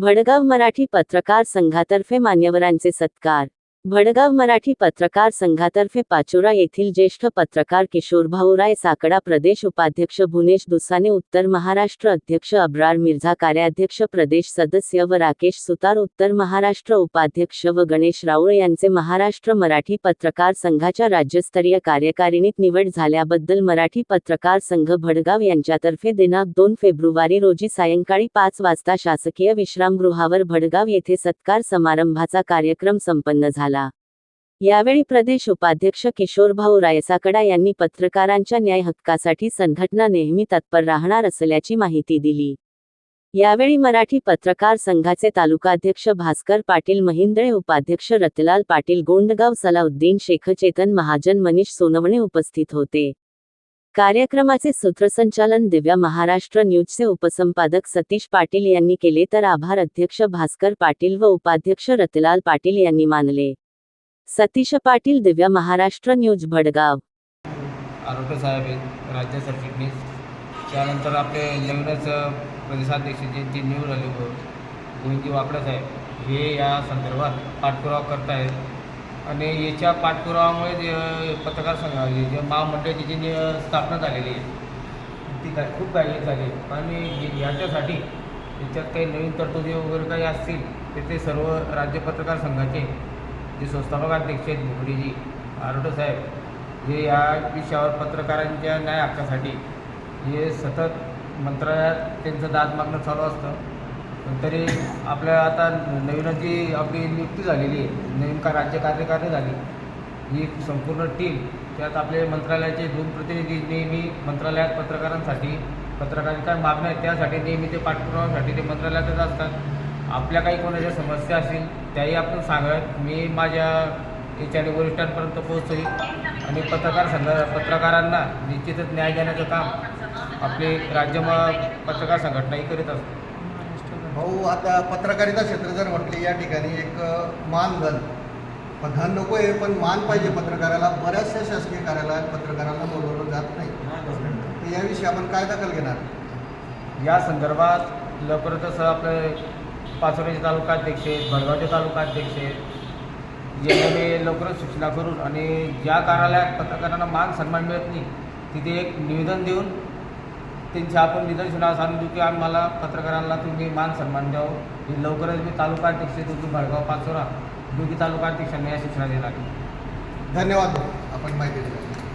भडगाव मराठी पत्रकार संघातर्फे मान्यवरांचे सत्कार. भडगाव मराठी पत्रकार संघातर्फे पाचोरा येथील ज्येष्ठ पत्रकार किशोर भाऊराय साकडा प्रदेश उपाध्यक्ष भुनेश दुसाने उत्तर महाराष्ट्र अध्यक्ष अब्रार मिर्झा कार्याध्यक्ष प्रदेश सदस्य व राकेश सुतार उत्तर महाराष्ट्र उपाध्यक्ष व गणेश राऊळ यांचे महाराष्ट्र मराठी पत्रकार संघाच्या राज्यस्तरीय कार्यकारिणीत निवड झाल्याबद्दल मराठी पत्रकार संघ भडगाव यांच्यातर्फे दिनांक दोन फेब्रुवारी रोजी सायंकाळी पाच वाजता शासकीय विश्रामगृहावर भडगाव येथे सत्कार समारंभाचा कार्यक्रम संपन्न झाला. यावेळी प्रदेश उपाध्यक्ष किशोरभाऊ रायसाकडा यांनी पत्रकारांच्या न्याय हक्कासाठी संघटना नेहमी तत्पर राहणार असल्याची माहिती दिली. यावेळी मराठी पत्रकार संघाचे तालुकाध्यक्ष भास्कर पाटील महिंद्रे उपाध्यक्ष रतलाल पाटील गोंडगाव सलाउद्दीन शेख चेतन महाजन मनीष सोनवणे उपस्थित होते. कार्यक्रमाचे सूत्रसंचालन दिव्या महाराष्ट्र न्यूजचे उपसंपादक सतीश पाटील यांनी केले तर आभार अध्यक्ष भास्कर पाटील व उपाध्यक्ष रतलाल पाटील यांनी मानले. सतीश पाटील दिव्या महाराष्ट्र न्यूज भडगाव. आरोग्य साहेब आहेत राज्य सरचिटणीस. त्यानंतर आपले नवीनच प्रदेशाध्यक्ष जे ते निवड आले गोविंदजी वाकडा साहेब हे या संदर्भात पाठपुरावा करत आहेत आणि याच्या पाठपुरावामुळे जे पत्रकार संघ जे महामंडळाची जी स्थापना झालेली आहे ती काय खूप काही झाली आणि याच्यासाठी याच्यात काही नवीन तरतुदी वगैरे काही असतील तर ते सर्व राज्य पत्रकार संघाचे जे संस्थापक अध्यक्ष आहेत भुगडीजी आरोटे साहेब हे या विषयावर पत्रकारांच्या न्याय हक्कासाठी हे सतत मंत्रालयात त्यांचं दाद मागणं चालू असतं. पण तरी आपल्या आता नवीनच जी आपली नियुक्ती झालेली आहे नवीन का राज्य कार्यकारिणी झाली ही संपूर्ण टीम त्यात आपले मंत्रालयाचे दोन प्रतिनिधी नेहमी मंत्रालयात पत्रकारांसाठी पत्रकारांच्या मागण्या आहेत त्यासाठी नेहमी ते पाठपुराव्यासाठी ते मंत्रालयातच असतात. आपल्या काही कोणाच्या समस्या असतील त्याही आपण सांगाव्यात. मी माझ्या याच्याने वरिष्ठांपर्यंत पोहोचवी आणि पत्रकार संघ पत्रकारांना निश्चितच न्याय देण्याचं काम आपले राज्य पत्रकार संघटना ही करीत असते. भाऊ आता पत्रकारिता क्षेत्र जर म्हटले या ठिकाणी एक मानधन पण धन नको आहे पण मान पाहिजे पत्रकाराला. बऱ्याचशा शासकीय कार्यालयात पत्रकारांना बोलवलं जात नाही. तर याविषयी आपण काय दखल घेणार? या संदर्भात लवकरच आपले पाचोऱ्याचे तालुकाध्यक्ष आहेत भडगावचे तालुकाध्यक्ष आहेत. यामध्ये लवकरच सूचना करून आणि ज्या कार्यालयात पत्रकारांना मान सन्मान मिळत नाही तिथे एक निवेदन देऊन त्यांच्या आपण निदर्शनास आणून देऊ की आम्हाला पत्रकारांना तुम्ही मान सन्मान द्यावं. हे लवकरच मी तालुकाध्यक्ष तुम्ही भडगाव पाचोरा दोघी तालुकाध्यक्षांना या सूचना देणार धन्यवाद आपण माहिती दिली.